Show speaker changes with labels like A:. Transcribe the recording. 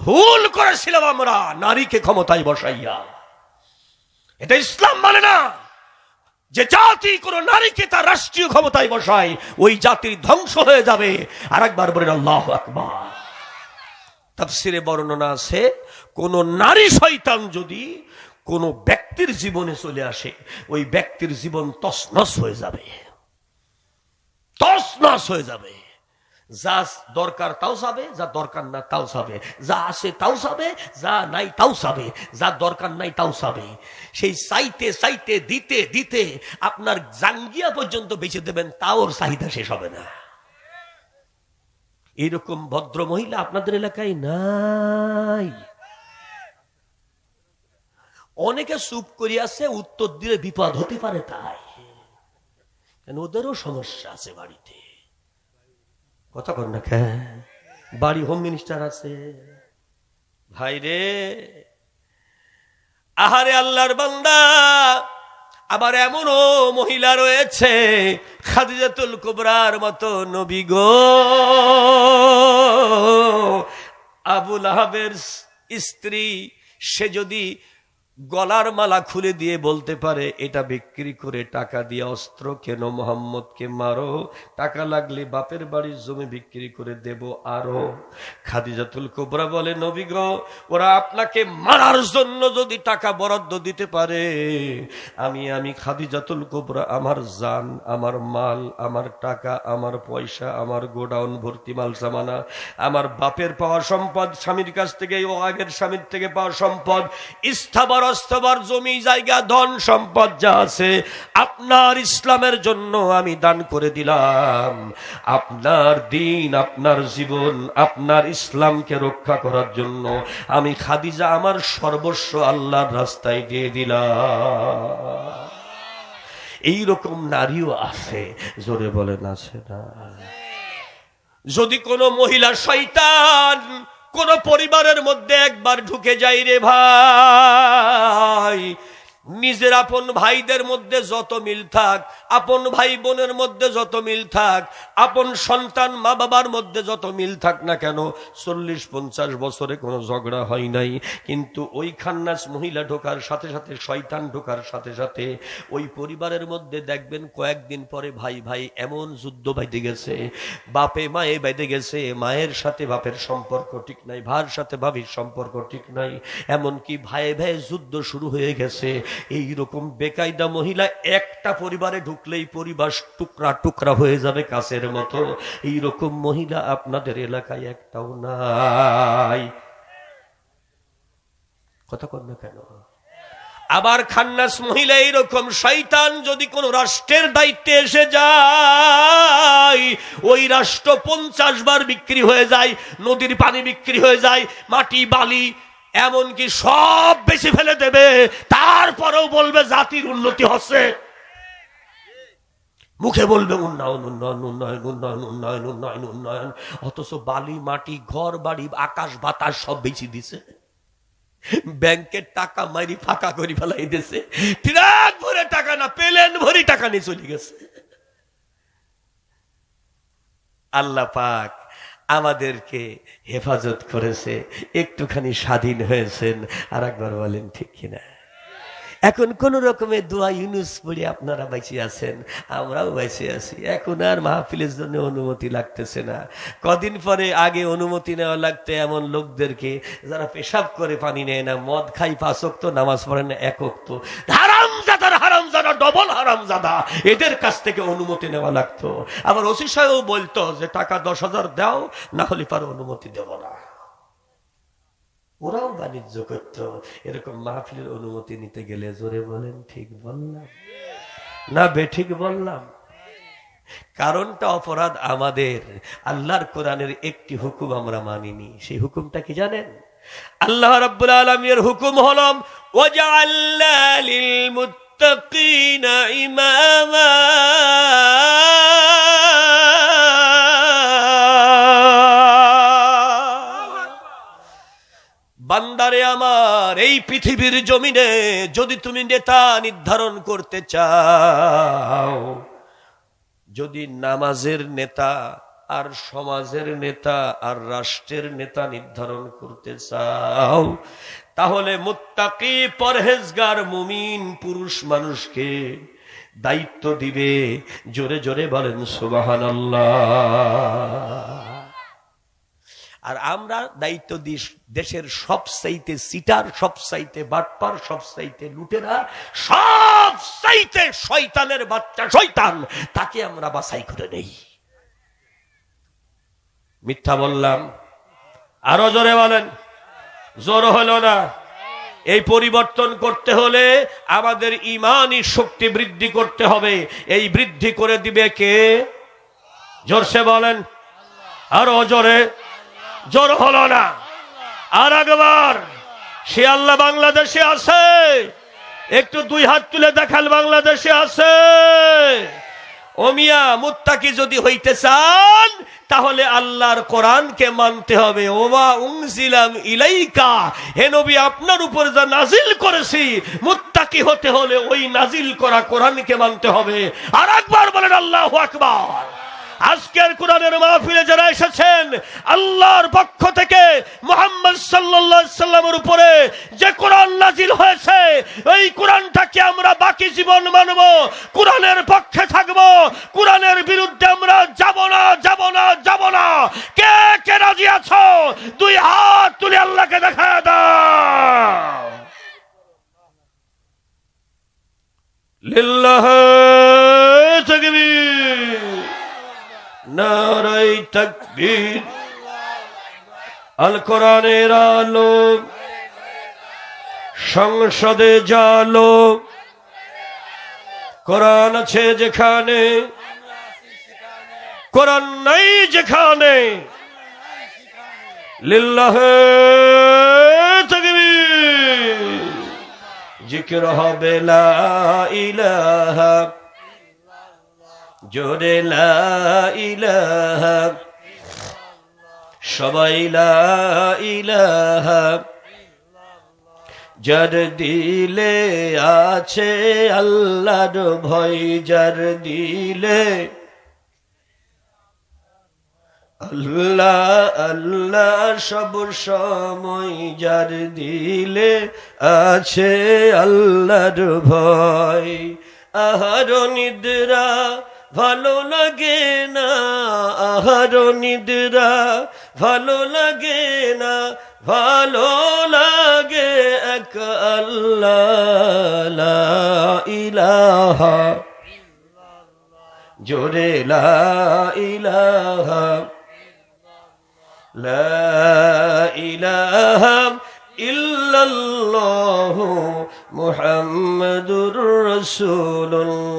A: ভুল করেছিলাম আমরা, নারীকে ক্ষমতায় বসাইয়া। এটা ইসলাম মানে না যে জাতি কোন নারীকে তার রাষ্ট্রীয় ক্ষমতায় বসায়, ওই জাতির ধ্বংস হয়ে যাবে। আর একবার বলেন, আল্লাহ আকবার। তাফসিরে বর্ণনা আছে, কোন নারী শয়তান যদি কোন ব্যক্তির জীবনে চলে আসে, ওই ব্যক্তির জীবন তসনস হয়ে যাবে। তসনস হয়ে যাবে। যা দরকার তাও যাবে, যা দরকার না তাও যাবে। যা আছে তাও যাবে, যা নাই তাও যাবে, যা দরকার নাই তাও যাবে। সেই চাইতে চাইতে, দিতে দিতে আপনার জাঙ্গিয়া পর্যন্ত বেঁচে দেবেন, তাও চাহিদা শেষ হবে না। এরকম ভদ্র মহিলা আপনাদের এলাকায় নাই। অনেকে চুপ করিয়াছে, উত্তর দিলে বিপদ হতে পারে তাই। ওদেরও সমস্যা আছে বাড়িতে। কথা কর না কে বাড়ি হোম মিনিস্টার আছে। ভাই রে, আহারে আল্লাহর বান্দা, আবার এমনও মহিলা রয়েছে, খাদিজাতুল কুবরার মতো নবী গো। আবুল আহাবের স্ত্রী, সে যদি গলার মালা খুলে দিয়ে বলতে পারে, এটা বিক্রি করে টাকা দিয়ে অস্ত্র কেন, মোহাম্মদকে মারো। টাকা লাগলে বাপের বাড়ির জমি বিক্রি করে দেব আরও। খাদিজাতুল কোবরা বলে, নবী ওরা আপনাকে মারার জন্য যদি টাকা বরাদ্দ দিতে পারে, আমি আমি খাদিজাতুল কোবরা, আমার জান, আমার মাল, আমার টাকা, আমার পয়সা, আমার গোডাউন ভর্তি মাল সামানা আমার বাপের পাওয়া সম্পদ, স্বামীর কাছ থেকে, ও আগের স্বামীর থেকে পাওয়া সম্পদ স্থাবর অস্থাবর জমি, জায়গা, ধন, সম্পদ যা আছে, আপনার ইসলামের জন্য আমি দান করে দিলাম। আপনার দিন, আপনার জীবন, আপনার ইসলামকে রক্ষা করার জন্য আমি খাদিজা আমার সর্বস্ব আল্লাহর রাস্তায় দিয়ে দিলাম। এইরকম নারীও আছে, জোরে বলেন, আছে না? যদি কোনো মহিলা শয়তান কোন পরিবারের মধ্যে একবার ঢুকে যাই রে ভাই। নিজের আপন ভাইদের মধ্যে যত মিল থাক, আপন ভাই বোনের মধ্যে যত মিল থাক, আপন সন্তান মা বাবার মধ্যে যত মিল থাক না কেন, চল্লিশ পঞ্চাশ বছরে কোনো ঝগড়া হয় নাই। কিন্তু ওই খান্নাস মহিলা ঢোকার সাথে সাথে, শয়তান ঢোকার সাথে সাথে, ওই পরিবারের মধ্যে দেখবেন কয়েকদিন পরে ভাই ভাই এমন যুদ্ধ বাইতে গেছে। বাপে, মায়ে বাইতে গেছে, মায়ের সাথে বাপের সম্পর্ক ঠিক নাই, ভার সাথে ভাবির সম্পর্ক ঠিক নাই। এমনকি ভাইয়ে ভাইয়ে যুদ্ধ শুরু হয়ে গেছে। এই রকম বেকায়দা মহিলা একটা পরিবারে ঢুকলেই পরিবার টুকরা টুকরা হয়ে যাবে কাছের মতো। এই রকম মহিলা আপনাদের এলাকায় একটাও নাই। কথা কর না কেন? আবার খান্নাস মহিলা এইরকম শয়তান যদি কোন রাষ্ট্রের দায়িত্বে এসে যায়, ওই রাষ্ট্র পঞ্চাশ বার বিক্রি হয়ে যায়, নদীর পানি বিক্রি হয়ে যায়, মাটি, বালি এমনকি সব বেশি ফেলে দেবে, তারপরেও বলবে জাতির উন্নতি হচ্ছে। মুখে বলবে, উন্নয়ন উন্নয়ন উন্নয়ন উন্নয়ন উন্নয়ন উন্নয়ন উন্নয়ন। অথচ বালি, মাটি, ঘর, বাড়ি, আকাশ, বাতাস সব বেশি দিছে। ব্যাংকের টাকা মারি ফাঁকা করে ফেলাই দিছে। ট্রাক ভরে টাকা না, পেলেন ভরি টাকা নিয়ে চলে গেছে। আল্লাহ পাক আমাদেরকে হেফাজত করেছে, একটুখানি স্বাধীন হয়েছেন। আর একবার বলেন, ঠিক কিনা? এখন কোন রকমের দোয়া ইউনুস পড়ে আপনারা বেঁচে আছেন? আমরাও বেঁচে আছি। এখন আর মাহফিলের জন্য অনুমতি লাগতেছে না। কদিন পরে আগে অনুমতি নেওয়া লাগতে এমন লোকদেরকে যারা পেশাব করে পানি নেয় না, মদ খাই পাঁচক তো নামাজ পড়ে না একক তো হারাম জাদার হারাম জাদা ডবল হারাম জাদা এদের কাছ থেকে অনুমতি নেওয়া লাগতো। আবার ওসি সাহেব বলতো যে, টাকা দশ হাজার দাও, না হলে পারো অনুমতি দেব না। ওরাও বাণিজ্য করত। এরকম মাহফিলের অনুমতি নিতে গেলে জোরে বলেন, ঠিক বললাম। না বেঠিক বললাম। কারণটা অপরাধ আমাদের। আল্লাহর কোরআনের একটি হুকুম আমরা মানিনি। সেই হুকুমটা কি জানেন? আল্লাহ রাব্বুল আলামিনের হুকুম হলম ওয়াজআলনা লিল মুত্তাকিনা ইমামা বান্দারে আমার, এই পৃথিবীর জমিনে যদি তুমি নেতা নির্ধারণ করতে চাও, যদি নামাজের নেতা আর সমাজের নেতা আর রাষ্ট্রের নেতা নির্ধারণ করতে চাও, তাহলে মুত্তাকি পরহেজগার মুমিন পুরুষ মানুষকে দায়িত্ব দিবে। জোরে জোরে বলেন সুবাহান আর আমরা দায়িত্ব দিই দেশের সব সাইতে সিটার সব সাইতে বাটপার সব সাইতে লুটেরা সব সাইতে শয়তানের বাচ্চা শয়তান, তাকে আমরা বাছাই করে নেই। মিথ্যা বললাম। আরও জোরে বলেন। জোর হলো না। এই পরিবর্তন করতে হলে আমাদের ইমানই শক্তি বৃদ্ধি করতে হবে। এই বৃদ্ধি করে দিবে কে? জোরসে বলেন। আরও জোরে। জোর হলো না। আর একবার। সে আল্লাহ বাংলাদেশে আছে। একটু দুই হাত তুলে দেখাল বাংলাদেশে আছে। ওমিয়া মুত্তাকি যদি হইতে চান, তাহলে আল্লাহর কোরআনকে মানতে হবে। ওমা উংজিলাম ইলাইকা। হে নবী, আপনার উপর যা নাজিল করেছি, মুত্তাকি হতে হলে ওই নাজিল করা কোরআনকে মানতে হবে। আর একবার বলেন, আল্লাহ আকবার। আজকের কোরআনের মাহফিলে যারা এসেছেন, আল্লাহর পক্ষ থেকে মোহাম্মদ আলাইহি সাল্লামের উপরে যে কোরআন নাজিল হয়েছে, এই কোরআনটাকে আমরা বাকি জীবন মানব, কোরআনের পক্ষে থাকব, কোরআনের বিরুদ্ধে আমরা যাব না যাব না যাব না। কে কে রাজি আছো? দুই হাত তুলে আল্লাহকে দেখা দাও। লিল্লাহ তাকবীর নারাই তকবীর। আল কোরআনের আলো, সংসদে জালো কোরআন আছে যেখানে, কোরআন নাই যেখানে, লিল্লাহ জিকির হবে লা ইলাহা জোরে লা সবাই লা ইলাহা। যার দিলে আছে আল্লাহর ভয়, যার দিলে আল্লাহ আল্লাহ সব সময়, যার দিলে আছে আল্লাহর ভয়। আহার নিদ্রা ভালো লাগে না আহার নিদ্রা। ভালো লাগে না, ভালো লাগে এক আল্লাহ ইলাহা। জোরে লা ইলাহা। লা ইলাহা ইল্লাল্লাহু মুহাম্মাদুর রাসূলুল্লাহ।